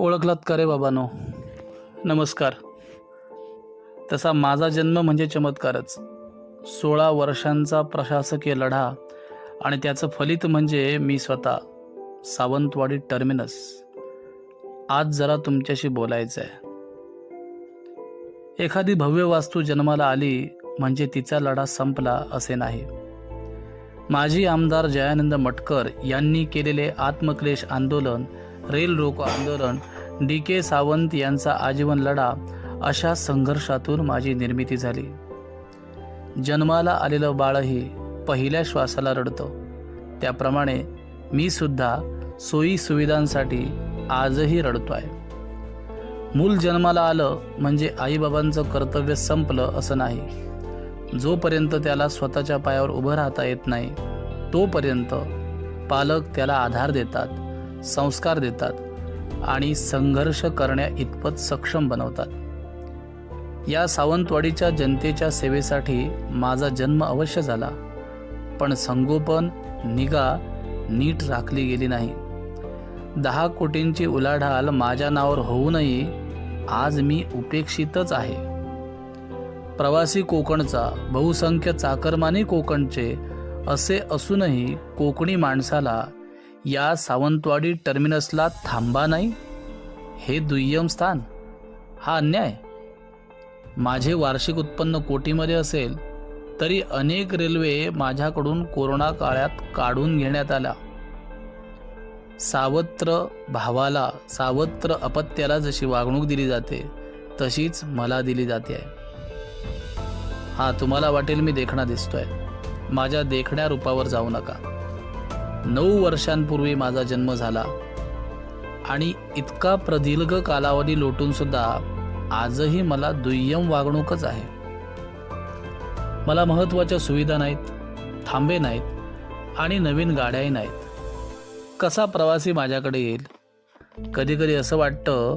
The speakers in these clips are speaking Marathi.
ओळखलात का रे बाबानो? नमस्कार. तसा माझा जन्म म्हणजे चमत्कारच. सोळा वर्षांचा प्रशासकीय लढा आणि त्याचं फलित म्हणजे मी स्वतः सावंतवाडी टर्मिनस. आज जरा तुमच्याशी बोलायचं आहे एखादी भव्य वास्तू जन्माला आली म्हणजे तिचा लढा संपला असे नाही. माजी आमदार जयानंद मटकर यांनी केलेले आत्मक्लेश आंदोलन रेल रोको आंदोलन डी के सावंत यांचा आजीवन लढा अशा संघर्षातून माझी निर्मिती झाली. जन्माला आलेलं बाळही पहिल्या श्वासाला रडतं. त्याप्रमाणे मी सुद्धा सोयी सुविधांसाठी आजही रडतो आहे मूल जन्माला आलं म्हणजे आईबाबांचं कर्तव्य संपलं असं नाही. जोपर्यंत त्याला स्वतःच्या पायावर उभं राहता येत नाही तोपर्यंत पालक त्याला आधार देतात. संस्कार देतात आणि संघर्ष करण्या इतपत सक्षम बनवतात. या सावंतवाडीच्या जनतेच्या सेवेसाठी माझा जन्म अवश्य झाला पण संगोपन निगा नीट राखली गेली नाही. दहा कोटींची उलाढाल माझ्या नावावर होऊनही आज मी उपेक्षितच आहे. प्रवासी कोकणचा बहुसंख्य चाकरमानी कोकणचे असे असूनही कोकणी माणसाला या सावंतवाडी टर्मिनसला थांबा नाही? हे दुय्यम स्थान हा अन्याय? माझे वार्षिक उत्पन्न कोटीमध्ये असेल तरी अनेक रेल्वे माझ्याकडून कोरोना काळात काढून घेण्यात आल्या. सावत्र भावाला सावत्र अपत्याला जशी वागणूक दिली जाते तशीच मला दिली जाते. आहे हा तुम्हाला वाटेल मी देखणा दिसतोय. माझ्या देखण्या रूपावर जाऊ नका. नऊ वर्षांपूर्वी माझा जन्म झाला. आणि इतका प्रदीर्घ कालावधी लोटून सुद्धा आजही मला दुय्यम वागणूकच आहे. मला महत्त्वाच्या सुविधा नाहीत थांबे नाहीत आणि नवीन गाड्याही नाहीत. कसा प्रवासी माझ्याकडे येईल? कधीकधी असं वाटतं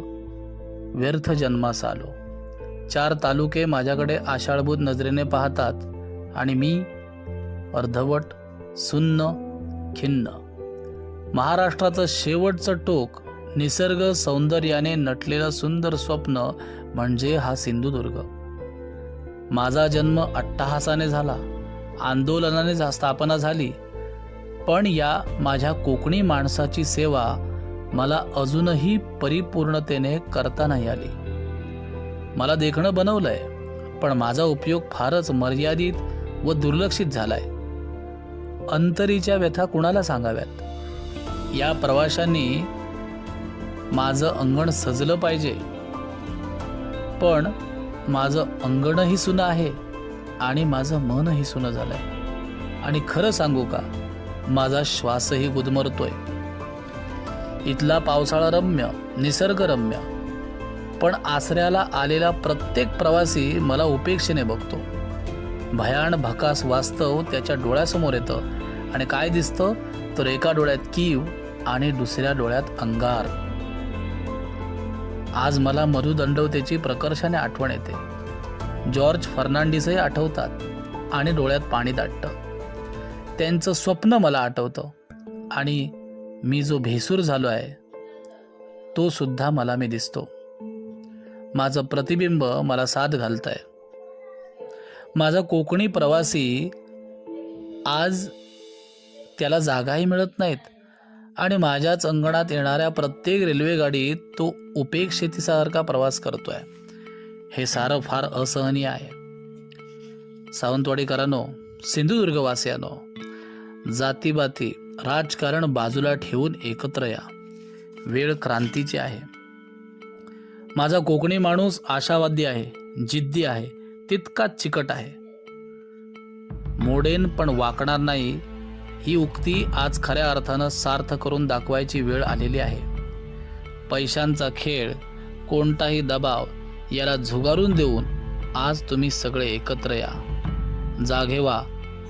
व्यर्थ जन्मास आलो. चार तालुके माझ्याकडे आषाढभूत नजरेने पाहतात आणि मी अर्धवट सुन्न खिन्न. महाराष्ट्राचं शेवटचं टोक निसर्ग सौंदर्याने नटलेलं सुंदर स्वप्न म्हणजे हा सिंधुदुर्ग. माझा जन्म अट्टहासाने झाला आंदोलनाने स्थापना झाली पण या माझ्या कोकणी माणसाची सेवा मला अजूनही परिपूर्णतेने करता नाही आली. मला देखणं बनवलंय पण माझा उपयोग फारच मर्यादित व दुर्लक्षित झालाय. अंतरीच्या व्यथा कुणाला सांगाव्यात? या प्रवाशांनी माझं अंगण सजलं पाहिजे. पण माझं अंगणही सुनं आहे आणि माझं मनही सुनं झालंय. आणि खरं सांगू का? माझा श्वासही गुदमरतोय. इथला पावसाळा रम्य निसर्गरम्य. पण आसऱ्याला आलेला प्रत्येक प्रवासी मला उपेक्षेने बघतो. भयान भकास वास्तव त्याच्या डोळ्यासमोर येतं. आणि काय दिसतं? तर एका डोळ्यात कीव आणि दुसऱ्या डोळ्यात अंगार. आज मला मधुदंडवतेची प्रकर्षाने आठवण येते. जॉर्ज फर्नांडिसही आठवतात आणि डोळ्यात पाणी दाटतं. त्यांचं स्वप्न मला आठवतं. आणि मी जो भेसूर झालो आहे तो सुद्धा मला मी दिसतो. माझं प्रतिबिंब मला साथ घालत आहे माझा कोकणी प्रवासी आज त्याला जागाही मिळत नाहीत. आणि माझ्याच अंगणात येणाऱ्या प्रत्येक रेल्वेगाडीत तो उपेक्षेतीसारखा प्रवास करतोय. हे सारं फार असहनीय आहे. सावंतवाडीकरांनो सिंधुदुर्गवासियानो जातीबाती राजकारण बाजूला ठेवून एकत्र या. वेळ क्रांतीची आहे. माझा कोकणी माणूस आशावादी आहे जिद्दी आहे. तितकाच चिकट आहे. मोडेन पण वाकणार नाही ही उक्ती आज खऱ्या अर्थानं सार्थ करून दाखवायची वेळ आलेली आहे. पैशांचा खेळ कोणताही दबाव याला झुगारून देऊन आज तुम्ही सगळे एकत्र या. जागेवा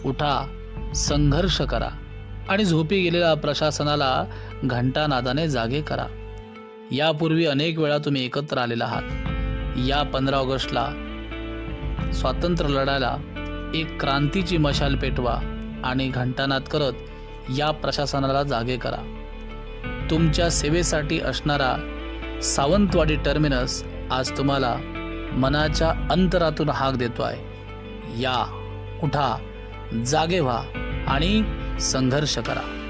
उठा संघर्ष करा आणि झोपी गेलेल्या प्रशासनाला घंटानादाने जागे करा. यापूर्वी अनेक वेळा तुम्ही एकत्र आलेला आहात. या पंधरा ऑगस्टला स्वातंत्र्य लढायला एक क्रांतीची मशाल पेटवा आणि घंटानाद करत या प्रशासनाला जागे करा. तुमच्या सेवेसाठी असणारा सावंतवाडी टर्मिनस आज तुम्हाला मनाच्या अंतरातून हाक देतो आहे या उठा जागे व्हा आणि संघर्ष करा.